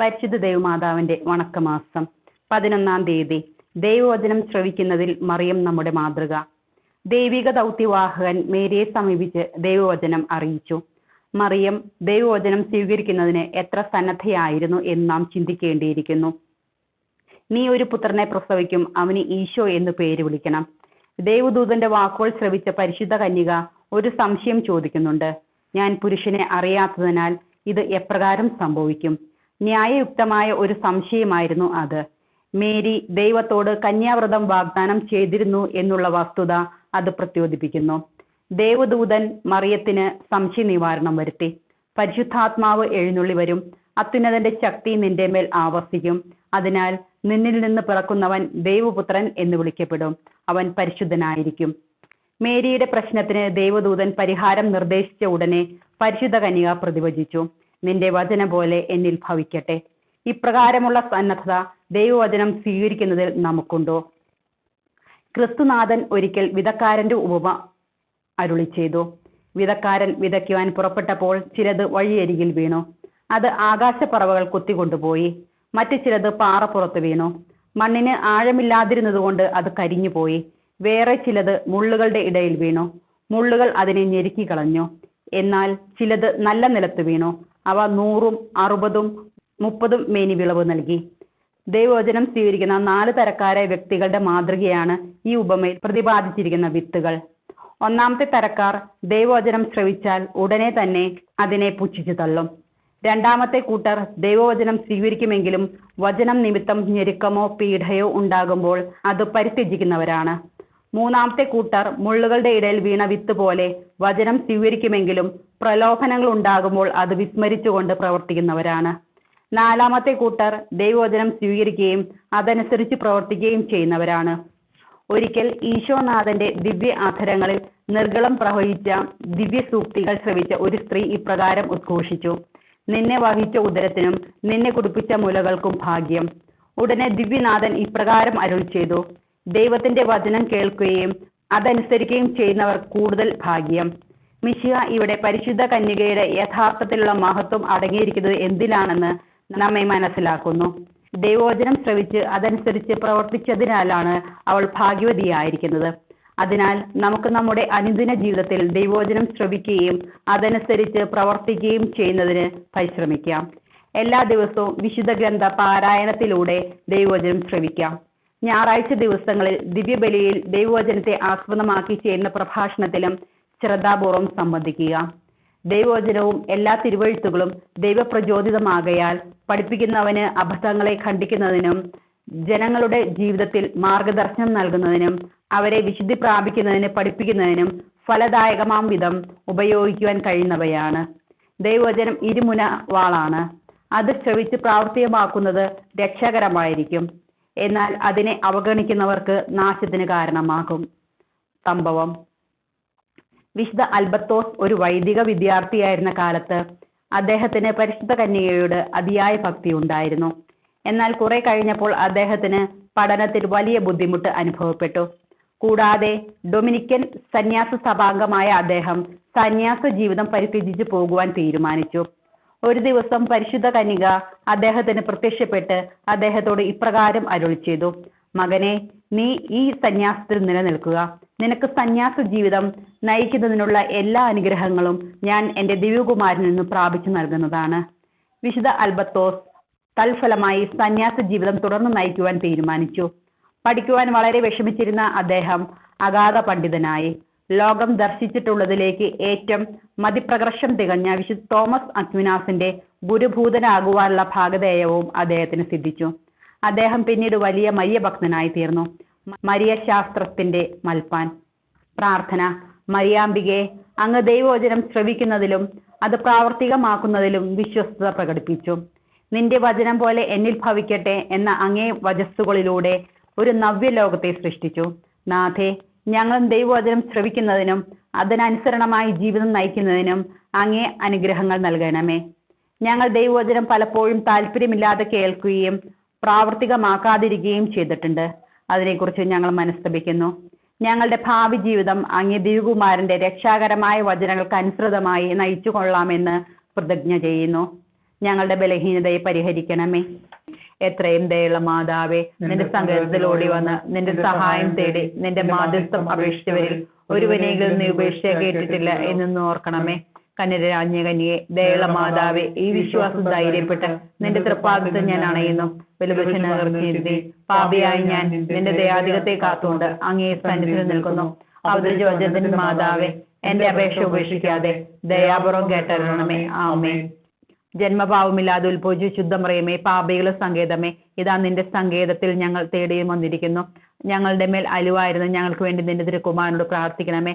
പരിശുദ്ധ ദേവമാതാവിന്റെ വണക്കമാസം പതിനൊന്നാം തീയതി ദൈവവചനം ശ്രവിക്കുന്നതിൽ മറിയം നമ്മുടെ മാതൃക. ദൈവിക ദൗത്യവാഹകൻ മേരിയെ സമീപിച്ച് ദൈവവചനം അറിയിച്ചു. മറിയം ദൈവവചനം സ്വീകരിക്കുന്നതിന് എത്ര സന്നദ്ധയായിരുന്നു എന്ന് നാം ചിന്തിക്കേണ്ടിയിരിക്കുന്നു. നീ ഒരു പുത്രനെ പ്രസവിക്കും അവന് ഈശോ എന്ന് പേര് വിളിക്കണം. ദേവദൂതന്റെ വാക്കുകൾ ശ്രവിച്ച പരിശുദ്ധ കന്യക ഒരു സംശയം ചോദിക്കുന്നുണ്ട്. ഞാൻ പുരുഷനെ അറിയാത്തതിനാൽ ഇത് എപ്രകാരം സംഭവിക്കും? ന്യായയുക്തമായ ഒരു സംശയമായിരുന്നു അത്. മേരി ദൈവത്തോട് കന്യാവ്രതം വാഗ്ദാനം ചെയ്തിരുന്നു എന്നുള്ള വസ്തുത അത് പ്രത്യോദിപ്പിക്കുന്നു. ദേവദൂതൻ മറിയത്തിന് സംശയ നിവാരണം വരുത്തി. പരിശുദ്ധാത്മാവ് എഴുന്നള്ളി വരും. അത്യുന്നതന്റെ ശക്തി നിന്റെ മേൽ ആവർത്തിക്കും. അതിനാൽ നിന്നിൽ നിന്ന് പിറക്കുന്നവൻ ദൈവപുത്രൻ എന്ന് വിളിക്കപ്പെടും. അവൻ പരിശുദ്ധനായിരിക്കും. മേരിയുടെ പ്രശ്നത്തിന് ദേവദൂതൻ പരിഹാരം നിർദ്ദേശിച്ച ഉടനെ പരിശുദ്ധ കന്യക പ്രതിവചിച്ചു. നിന്റെ വചനം പോലെ എന്നിൽ ഭവിക്കട്ടെ. ഇപ്രകാരമുള്ള സന്നദ്ധത ദൈവവചനം സ്വീകരിക്കുന്നതിൽ നമുക്കുണ്ടോ? ക്രിസ്തുനാഥൻ ഒരിക്കൽ വിധക്കാരന്റെ ഉപമ അരുളി ചെയ്തു. വിധക്കാരൻ വിതയ്ക്കുവാൻ പുറപ്പെട്ടപ്പോൾ ചിലത് വഴിയരികിൽ വീണു. അത് ആകാശപ്പറവകൾ കുത്തിക്കൊണ്ടുപോയി. മറ്റു ചിലത് പാറപ്പുറത്ത് വീണു. മണ്ണിന് ആഴമില്ലാതിരുന്നതുകൊണ്ട് അത് കരിഞ്ഞുപോയി. വേറെ ചിലത് മുള്ളുകളുടെ ഇടയിൽ വീണു. മുള്ളുകൾ അതിനെ ഞെരുക്കി കളഞ്ഞു. എന്നാൽ ചിലത് നല്ല നിലത്ത് വീണു. അവ നൂറും അറുപതും മുപ്പതും മേനി വിളവ് നൽകി. ദൈവവചനം സ്വീകരിക്കുന്ന നാല് തരക്കാരായ വ്യക്തികളുടെ മാതൃകയാണ് ഈ ഉപമയിൽ പ്രതിപാദിച്ചിരിക്കുന്ന വിത്തുകൾ. ഒന്നാമത്തെ തരക്കാർ ദൈവവചനം ശ്രവിച്ചാൽ ഉടനെ തന്നെ അതിനെ പുച്ഛിച്ചു തള്ളും. രണ്ടാമത്തെ കൂട്ടർ ദൈവവചനം സ്വീകരിക്കുമെങ്കിലും വചനം നിമിത്തം ഞെരുക്കമോ പീഡയോ ഉണ്ടാകുമ്പോൾ അത് പരിത്യജിക്കുന്നവരാണ്. മൂന്നാമത്തെ കൂട്ടർ മുള്ളുകളുടെ ഇടയിൽ വീണ വിത്ത് പോലെ വചനം സ്വീകരിക്കുമെങ്കിലും പ്രലോഭനങ്ങൾ ഉണ്ടാകുമ്പോൾ അത് വിസ്മരിച്ചുകൊണ്ട് പ്രവർത്തിക്കുന്നവരാണ്. നാലാമത്തെ കൂട്ടർ ദൈവവചനം സ്വീകരിക്കുകയും അതനുസരിച്ച് പ്രവർത്തിക്കുകയും ചെയ്യുന്നവരാണ്. ഒരിക്കൽ ഈശോനാഥന്റെ ദിവ്യ ആധരങ്ങളിൽ നിർഗളം പ്രവഹിച്ച ദിവ്യ സൂക്തികൾ ശ്രവിച്ച ഒരു സ്ത്രീ ഇപ്രകാരം ഉദ്ഘോഷിച്ചു. നിന്നെ വഹിച്ച ഉദരത്തിനും നിന്നെ കുടിപ്പിച്ച മുലകൾക്കും ഭാഗ്യം. ഉടനെ ദിവ്യനാഥൻ ഇപ്രകാരം അരുൾ ചെയ്തു. ദൈവത്തിന്റെ വചനം കേൾക്കുകയും അതനുസരിക്കുകയും ചെയ്യുന്നവർ കൂടുതൽ ഭാഗ്യം. മിശിഹ ഇവിടെ പരിശുദ്ധ കന്യകയുടെ യഥാർത്ഥത്തിലുള്ള മഹത്വം അടങ്ങിയിരിക്കുന്നത് എന്തിലാണെന്ന് നമ്മെ മനസ്സിലാക്കുന്നു. ദൈവവചനം ശ്രവിച്ച് അതനുസരിച്ച് പ്രവർത്തിച്ചതിനാലാണ് അവൾ ഭാഗ്യവതിയായിരിക്കുന്നത്. അതിനാൽ നമുക്ക് നമ്മുടെ അനുദിന ജീവിതത്തിൽ ദൈവോചനം ശ്രവിക്കുകയും അതനുസരിച്ച് പ്രവർത്തിക്കുകയും ചെയ്യുന്നതിന് പരിശ്രമിക്കാം. എല്ലാ ദിവസവും വിശുദ്ധ ഗ്രന്ഥ പാരായണത്തിലൂടെ ദൈവവചനം ശ്രവിക്കാം. ഞായറാഴ്ച ദിവസങ്ങളിൽ ദിവ്യബലിയിൽ ദൈവവചനത്തെ ആസ്പദമാക്കി ചെയ്യുന്ന പ്രഭാഷണത്തിലും ശ്രദ്ധാപൂർവം സംബന്ധിക്കുക. ദൈവവചനവും എല്ലാ തിരുവഴുത്തുകളും ദൈവപ്രചോദിതമാകയാൽ പഠിപ്പിക്കുന്നവന് അബദ്ധങ്ങളെ ഖണ്ഡിക്കുന്നതിനും ജനങ്ങളുടെ ജീവിതത്തിൽ മാർഗദർശനം നൽകുന്നതിനും അവരെ വിശുദ്ധി പ്രാപിക്കുന്നതിന് പഠിപ്പിക്കുന്നതിനും ഫലദായകമാം വിധം ഉപയോഗിക്കുവാൻ കഴിയുന്നവയാണ്. ദൈവവചനം ഇരുമുന വാളാണ് അത് ശ്രവിച്ച് പ്രാവർത്തികമാക്കുന്നത് രക്ഷകരമായിരിക്കും. എന്നാൽ അതിനെ അവഗണിക്കുന്നവർക്ക് നാശത്തിന് കാരണമാകും. സംഭവം വിശുദ്ധ അൽബത്തോസ് ഒരു വൈദിക വിദ്യാർത്ഥിയായിരുന്ന കാലത്ത് അദ്ദേഹത്തിന് പരിശുദ്ധ കന്യകയോട് അതിയായ ഭക്തി ഉണ്ടായിരുന്നു. എന്നാൽ കുറെ കഴിഞ്ഞപ്പോൾ അദ്ദേഹത്തിന് പഠനത്തിൽ വലിയ ബുദ്ധിമുട്ട് അനുഭവപ്പെട്ടു. കൂടാതെ ഡൊമിനിക്കൻ സന്യാസ സഭാംഗമായ അദ്ദേഹം സന്യാസ ജീവിതം പരിത്യജിച്ചു പോകുവാൻ തീരുമാനിച്ചു. ഒരു ദിവസം പരിശുദ്ധ കന്യക അദ്ദേഹത്തിന് പ്രത്യക്ഷപ്പെട്ട് അദ്ദേഹത്തോട് ഇപ്രകാരം അരുളി ചെയ്തു. മകനെ നീ ഈ സന്യാസത്തിൽ നിലനിൽക്കുക. നിനക്ക് സന്യാസ ജീവിതം നയിക്കുന്നതിനുള്ള എല്ലാ അനുഗ്രഹങ്ങളും ഞാൻ എന്റെ ദിവ്യകുമാരിൽ നിന്ന് പ്രാപിച്ചു നൽകുന്നതാണ്. വിശുദ്ധ അൽബത്തോസ് തൽഫലമായി സന്യാസ ജീവിതം തുടർന്ന് നയിക്കുവാൻ തീരുമാനിച്ചു. പഠിക്കുവാൻ വളരെ വിഷമിച്ചിരുന്ന അദ്ദേഹം അഗാധ പണ്ഡിതനായി. ലോകം ദർശിച്ചിട്ടുള്ളതിലേക്ക് ഏറ്റവും മതിപ്രകർഷം തികഞ്ഞ വിശുദ്ധ തോമസ് അക്വിനാസിന്റെ ഗുരുഭൂതനാകുവാനുള്ള ഭാഗധേയവും അദ്ദേഹത്തിന് സിദ്ധിച്ചു. അദ്ദേഹം പിന്നീട് വലിയ മയ്യഭക്തനായി തീർന്നു മരിയ ശാസ്ത്രത്തിന്റെ മൽപ്പാൻ. പ്രാർത്ഥന. മരിയാമ്പികെ അങ്ങ് ദൈവവചനം ശ്രവിക്കുന്നതിലും അത് പ്രാവർത്തികമാക്കുന്നതിലും വിശ്വസ്തത പ്രകടിപ്പിച്ചു. നിന്റെ വചനം പോലെ എന്നിൽ ഭവിക്കട്ടെ എന്ന അങ്ങേ വചസ്സുകളിലൂടെ ഒരു നവ്യലോകത്തെ സൃഷ്ടിച്ചു. നാഥേ ഞങ്ങൾ ദൈവവചനം ശ്രവിക്കുന്നതിനും അതിനനുസരണമായി ജീവിതം നയിക്കുന്നതിനും അങ്ങേ അനുഗ്രഹങ്ങൾ നൽകണമേ. ഞങ്ങൾ ദൈവവചനം പലപ്പോഴും താല്പര്യമില്ലാതെ കേൾക്കുകയും പ്രാവർത്തികമാക്കാതിരിക്കുകയും ചെയ്തിട്ടുണ്ട്. അതിനെക്കുറിച്ച് ഞങ്ങൾ മനസ്തപിക്കുന്നു. ഞങ്ങളുടെ ഭാവി ജീവിതം അങ്ങേ ദിവകുമാരന്റെ രക്ഷാകരമായ വചനങ്ങൾക്ക് അനുസൃതമായി നയിച്ചു കൊള്ളാമെന്ന് പ്രതിജ്ഞ ചെയ്യുന്നു. ഞങ്ങളുടെ ബലഹീനതയെ പരിഹരിക്കണമേ. എത്രയും ദയുള്ള മാതാവേ നിന്റെ സങ്കേതത്തിൽ ഓടി വന്ന് നിന്റെ സഹായം തേടി നിന്റെ മാധ്യസ്ഥം അപേക്ഷിച്ചവരിൽ ഒരുവനെങ്കിലും നീ ഉപേക്ഷ കേട്ടിട്ടില്ല എന്നൊന്ന് ഓർക്കണമേ. കന്യരാജ്ഞ കന്യയെ ദയുള്ള മാതാവേ ഈ വിശ്വാസം ധൈര്യപ്പെട്ട് നിന്റെ തൃപ്പാദത്തെ ഞാൻ അണയുന്നു. പാപിയായി ഞാൻ നിന്റെ ദയാധികത്തെ കാത്തുകൊണ്ട് അങ്ങേ സന്നിധിയിൽ നിൽക്കുന്നു. മാതാവെ മാതാവേ എന്റെ അപേക്ഷ ഉപേക്ഷിക്കാതെ ദയാപുറം കേട്ടറിയണമേ. ആമേ ജന്മഭാവമില്ലാതെ ഉത്ഭവിച്ചു ശുദ്ധമറിയമേ പാപികളെ സങ്കേതമേ. ഇതാ നിന്റെ സങ്കേതത്തിൽ ഞങ്ങൾ തേടിയും വന്നിരിക്കുന്നു. ഞങ്ങളുടെ മേൽ അലുവായിരുന്നു ഞങ്ങൾക്ക് വേണ്ടി നിന്റെ തിരുക്കുമാരനോട് പ്രാർത്ഥിക്കണമേ.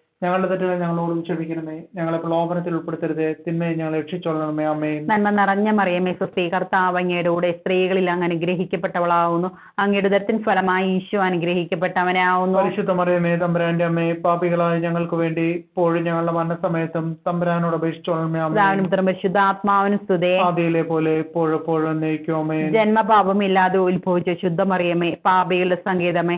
ഞങ്ങളുടെ തെറ്റുകൾ ഞങ്ങളോടും ക്ഷമിക്കണമേ. ഞങ്ങളെ പ്രലോഭനത്തിൽ ഉൾപ്പെടുത്തരുത്. തിന്മയെ ഞങ്ങൾ രക്ഷിച്ചോളണമേ. അമ്മേ നന്മ നിറഞ്ഞ മറിയമേ സുസ്ഥി കർത്താവ് അങ്ങയുടെ കൂടെ സ്ത്രീകളിൽ അങ്ങ് അനുഗ്രഹിക്കപ്പെട്ടവളാവുന്നു. അങ്ങയുടെ ദത്തിൻ ഫലമായി ഈശോ അനുഗ്രഹിക്കപ്പെട്ടവനാവുന്നു. പരിശുദ്ധ മറിയമേ തമ്പരാന്റെ അമ്മേ പാപികളായ ഞങ്ങൾക്ക് വേണ്ടി ഇപ്പോഴും ഞങ്ങളുടെ മരണസമയത്തും തമ്പുരാനോട് അപേക്ഷിച്ചോളണമേ. അമ്മേ പരിശുദ്ധാത്മാവിനും സ്തുതേ. ആദിയിലെ പോലെ എപ്പോഴും എപ്പോഴും ജന്മപാപമില്ലാതെ ഉത്ഭവിച്ച ശുദ്ധമറിയമേ പാപികളുടെ സങ്കേതമേ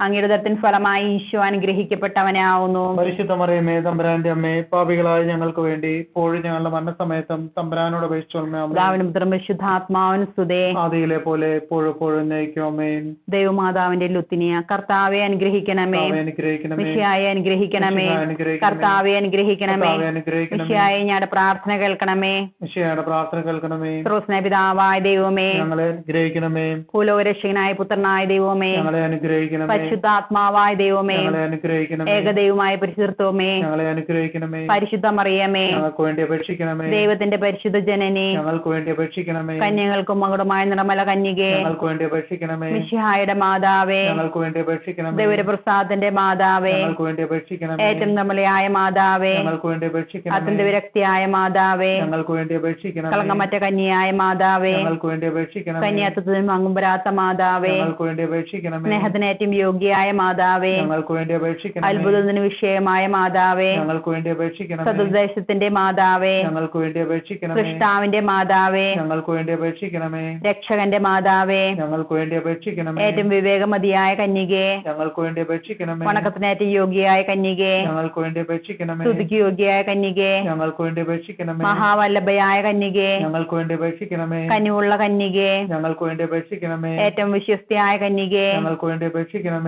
അങ്ങയുടെ ദത്തിൻ ഫലമായി ഈശോ അനുഗ്രഹിക്കപ്പെട്ടവനെ ആവുന്നു പരിശുദ്ധ മറിയമേ തമ്പുരാന്റെ അമ്മേ പാപികളായ ഞങ്ങൾക്ക് വേണ്ടി ഇപ്പോഴും ഞങ്ങളുടെ മരണസമയത്തും തമ്പുരാനോട് പരിശുദ്ധാത്മാവിനും സ്തുതേ. ആദിയിലെ പോലെ എപ്പോഴും ദൈവമാതാവിന്റെ ലുത്തിനിയ കർത്താവെ അനുഗ്രഹിക്കണമേ. കർത്താവേ അനുഗ്രഹിക്കണമേ. കർത്താവെ അനുഗ്രഹിക്കണമേ. മിശിയായെ ഞങ്ങളുടെ പ്രാർത്ഥന കേൾക്കണമേ. വിഷയയുടെ പ്രാർത്ഥന കേൾക്കണമേ. സ്രോസ്ന പിതാവായ ദൈവമേ. ഞങ്ങളെ അനുഗ്രഹിക്കണമേ. കുലോരക്ഷകനായ പുത്രനായ ദൈവമേ. ഞങ്ങളെ അനുഗ്രഹിക്കണമേ. പരിശുദ്ധാത്മാവായ ദൈവമേ ഏകദൈവമായ പരിശുദ്ധത്വമേ അനുഗ്രഹിക്കണമേ. പരിശുദ്ധ മറിയമേ വേണ്ടി അപേക്ഷിക്കണമേ. ദൈവത്തിന്റെ പരിശുദ്ധ ജനനെ ഞങ്ങൾക്ക് വേണ്ടി അപേക്ഷിക്കണമേ. കന്യകൾക്കും മകുടമായ നിറമല കന്യകെ ഞങ്ങൾക്ക് വേണ്ടി അപേക്ഷിക്കണമേ. മിശിഹായുടെ മാതാവേ ഞങ്ങൾക്ക് വേണ്ടി അപേക്ഷിക്കണമേ. ദൈവപ്രസാദന്റെ മാതാവേ ഞങ്ങൾക്ക് വേണ്ടി അപേക്ഷിക്കണമേ. ഏറ്റവും നമ്മളെയായ മാതാവേ ഞങ്ങൾക്ക് വേണ്ടി അപേക്ഷിക്കണം അത്യന്ത വിരക്തിയായ മാതാവേ ഞങ്ങൾക്ക് വേണ്ടി അപേക്ഷിക്കണം കളങ്കമറ്റ കന്യയായ മാതാവേ ഞങ്ങൾക്ക് വേണ്ടി അപേക്ഷിക്കണം കന്യാത്വത്തിനും മങ്ങുമ്പരാത്ത മാതാവേ ഞങ്ങൾക്ക് വേണ്ടി അപേക്ഷിക്കണമേ. സ്നേഹത്തിനേറ്റവും യോഗ്യയായ മാതാവേ ഞങ്ങൾക്ക് വേണ്ടി അപേക്ഷിക്കണം അത്ഭുതത്തിന് വിഷയമായ മാതാവേ ഞങ്ങൾക്ക് വേണ്ടി അപേക്ഷിക്കണം സതുദ്ദേശത്തിന്റെ മാതാവേ ഞങ്ങൾക്ക് വേണ്ടി അപേക്ഷിക്കണം കൃഷ്ണാവിന്റെ മാതാവേ ഞങ്ങൾക്ക് വേണ്ടി അപേക്ഷിക്കണമേ രക്ഷകന്റെ മാതാവേ ഞങ്ങൾക്ക് വേണ്ടി അപേക്ഷിക്കണമേ ഏറ്റവും വിവേകമതിയായ കന്യകെ ഞങ്ങൾക്ക് വേണ്ടി അപേക്ഷിക്കണമേ വണക്കത്തിനേറ്റവും യോഗ്യയായ കന്യകെ ഞങ്ങൾക്ക് വേണ്ടി അപേക്ഷിക്കണമേ സ്തുതിക്ക് യോഗ്യയായ കന്യകെ ഞങ്ങൾക്ക് വേണ്ടി അപേക്ഷിക്കണമേ മഹാവല്ലഭയായ കന്യകെ ഞങ്ങൾക്ക് വേണ്ടി അപേക്ഷിക്കണമേ കനിവുള്ള കന്യകെ ഞങ്ങൾക്ക് വേണ്ടി അപേക്ഷിക്കണമേ ഏറ്റവും വിശ്വസ്തയായ കന്യകെ ഞങ്ങൾക്ക് വേണ്ടി അപേക്ഷിക്കണമേ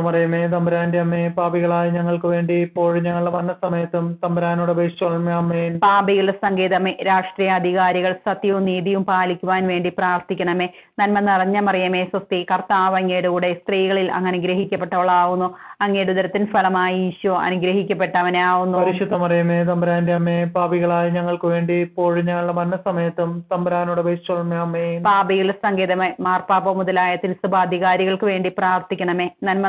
മറിയമേ തമ്പുരാന്റെ അമ്മേ പാപികളായ ഞങ്ങൾക്ക് വേണ്ടി ഇപ്പോഴും ഞങ്ങളുടെ സമയത്തും തമ്പുരാനോട് അപേക്ഷിച്ചോളമേ അമ്മേൻ പാപികളുടെ സങ്കേതമേ രാഷ്ട്രീയ അധികാരികൾ സത്യവും നീതിയും പാലിക്കുവാൻ വേണ്ടി പ്രാർത്ഥിക്കണമേ. നന്മ നിറഞ്ഞ മറിയമേ സ്വസ്തി കർത്താവ് അങ്ങയുടെ കൂടെ സ്ത്രീകളിൽ അങ്ങ് അനുഗ്രഹിക്കപ്പെട്ടവളാവുന്നു അങ്ങയുടെ ഉദരത്തിൻ ഫലമായി ഈശോ അനുഗ്രഹിക്കപ്പെട്ടവനാവുന്നു. പരിശുദ്ധ മറിയമേ തമ്പുരാന്റെ അമ്മേ പാപികളായ ഞങ്ങൾക്ക് വേണ്ടി ഇപ്പോഴും ഞങ്ങളുടെ സമയത്തും തമ്പുരാനോട് അപേക്ഷിച്ചോളമേ അമ്മേൻ പാപികളുടെ സങ്കേതമേ മാർപ്പാപ്പ മുതലായ തിരുസഭാധികാരികൾക്ക് വേണ്ടി പ്രാർത്ഥിക്കണമേ. നന്മ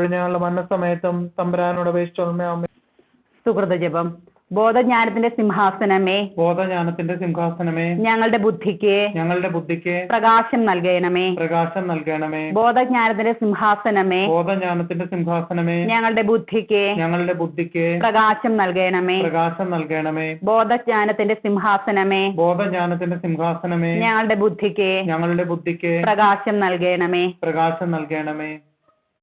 ഇപ്പോഴും ഞങ്ങളുടെ മരണസമയത്തും തമ്പുരാനോട് അപേക്ഷിച്ചോളമേ അമ്മേ സുഹൃത ജപം. ബോധജ്ഞാനത്തിന്റെ സിംഹാസനമേ. ബോധജ്ഞാനത്തിന്റെ സിംഹാസനമേ. ഞങ്ങളുടെ ബുദ്ധിക്ക് ഞങ്ങളുടെ ബുദ്ധിക്ക് പ്രകാശം നൽകണമേ. പ്രകാശം നൽകണമേ. ബോധജ്ഞാനത്തിന്റെ സിംഹാസനമേ. ബോധജ്ഞാനത്തിന്റെ സിംഹാസനമേ. ഞങ്ങളുടെ ബുദ്ധിക്ക് ഞങ്ങളുടെ ബുദ്ധിക്ക് പ്രകാശം നൽകണമേ. പ്രകാശം നൽകണമേ. ബോധജ്ഞാനത്തിന്റെ സിംഹാസനമേ. ബോധജ്ഞാനത്തിന്റെ സിംഹാസനമേ. ഞങ്ങളുടെ ബുദ്ധിക്ക് ഞങ്ങളുടെ ബുദ്ധിക്ക് പ്രകാശം നൽകണമേ. പ്രകാശം നൽകണമേ.